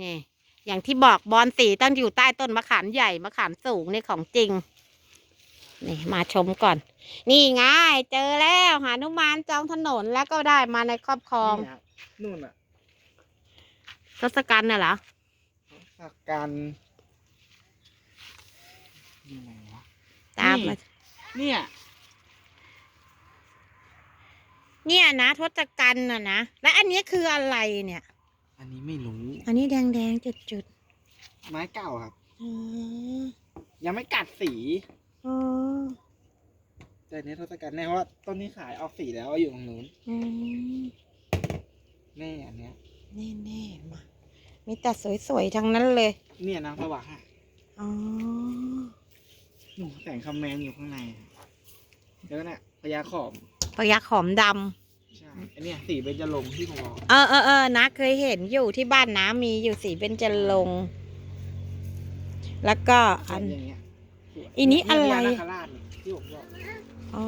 นี่อย่างที่บอกบอลสีต้องอยู่ใต้ต้นมะขามใหญ่มะขามสูงนี่ของจริง นี่มาชมก่อน นี่ไงเจอแล้วหานุมานจองถนนแล้วก็ได้มาในครอบครองนี่ครับนู่นอะทศกัณฐ์น่ะเหรอสักการนี่ไหนวะ ตามมา เนี่ย เนี่ยนะทศกัณฐ์น่ะนะ และอันนี้คืออะไรเนี่ย อันนี้ไม่รู้ อันนี้แดงแดงจุดจุดไม้เก่าครับ ๆอ๋อยังไม่กัดสี อ๋อแต่อันนี้ทศกัณฐ์แน่เพราะว่าต้นนี้ขายออกสีแล้วอยู่ตรงนู้นอืมแน่อันเนี้ยแน่แน่ๆมามีแต่สวยๆทั้งนั้นเลย เนี่ยนางสว่างอะอ๋อ หนูแสงคำแมนอยู่ข้างในแล้วก็เนี่ยพญาขอม พยักหอมด ใช่อันเนี้ยสีเบญจรงค์ที่ผมบอกำเออเออเออนะเคยเห็นอยู่ที่บ้านน้ามีอยู่สีเบญจรงค์แล้วก็อัน อย่างเงี้ยสวยอีนี้อะไรพญานาคราชนี่ที่ผมบอก อ๋อ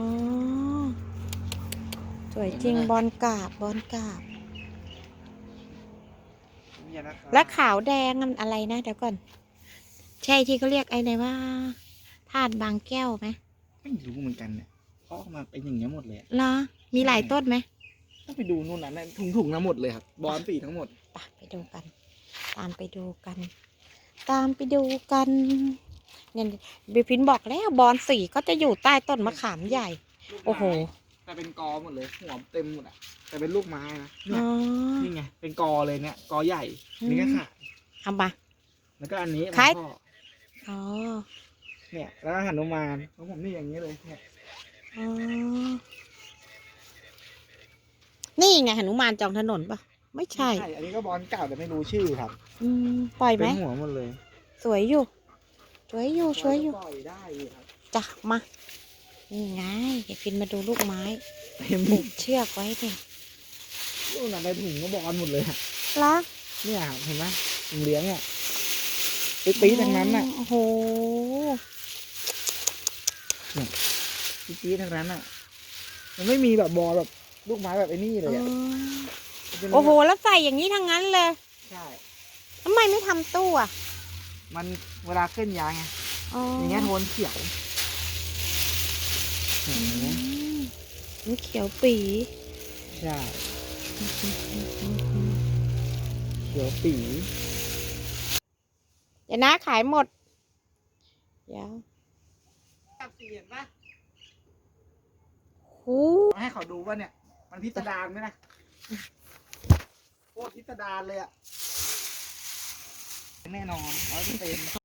สวยจริงบอลกราบบอลกราบ พญานาคราชแล้วขาวแดงมันอะไรนะเดี๋ยวก่อน ใช่ที่เขาเรียกไอ้ไหนว่าธาตุบางแก้วไหมไม่รู้เหมือนกันเนี่ย เขาออกมาเป็นอย่างเงี้ยหมดเลยอะเหรอมีหลายต้นไหมต้องไปดูนู่นน่ะนั่นถุงๆนะหมดเลยครับบอลสีทั้งหมด ไปไปดูกัน ตามไปดูกัน ตามไปดูกันเนี่ยบิพินบอกแล้วบอลสีก็จะอยู่ใต้ต้นมะขามใหญ่โอ้โหแต่เป็นกอหมดเลย หัวเต็มหมดอะ แต่เป็นลูกไม้นะเนี่อ๋ยอนี่ไงเป็นกอเลยเนี่ยกอใหญ่อืมนี่ก็ขายเอามา แล้วก็อันนี้ขาย ของพ่ออ๋อ เนี่ยแล้วก็หนุมานของผมนี่อย่างนี้เลยเนี่ยอ๋อ นี่ไงหนุมานจองถนนปะไม่ใช่ อันนี้ก็บอลเก่าแต่ไม่รู้ชื่อครับ อืมปล่อยไหเป็มนหัวหมดเลย สวยอยู่ สวยอยู่สวยอยู่ปล่อยได้อยู่ครับจ้ะมา นี่ไงเดี๋ยวฟินมาดูลูกไม้เต็มผูกเชือกไว้เนี่ยลูกน่ะในถุงก็บอลหมดเลยอะละเนี่ยครับเห็นไหมผมเลี้ยงอะปี๊ดๆทั้งนั้นน่ะ โอ้โห ปี๊ดๆทั้งนั้นอะ มันไม่มีแบบบอลแบบลูกไม้แบบไอ้นี่เลยอะเป็นโอ้โห แล้วใส่อย่างนี้ทั้งนั้นเลยใช่ ทำไมไม่ทำตู้อะมันเวลาเคลื่อนย้ายไงอ๋อออย่างเงี้ยโทนเขียวเห็นไหมมันเขียวปีใช่ เขียวปีเดี๋ยวนะขายหมดเดี๋ยวจับสีเห็นปะ หูให้เขาดูว่าเนี่ย มันพิสดารไหมนะโคตรพิสดารเลยอะแน่นอนร้อยเปอร์เซ็นต์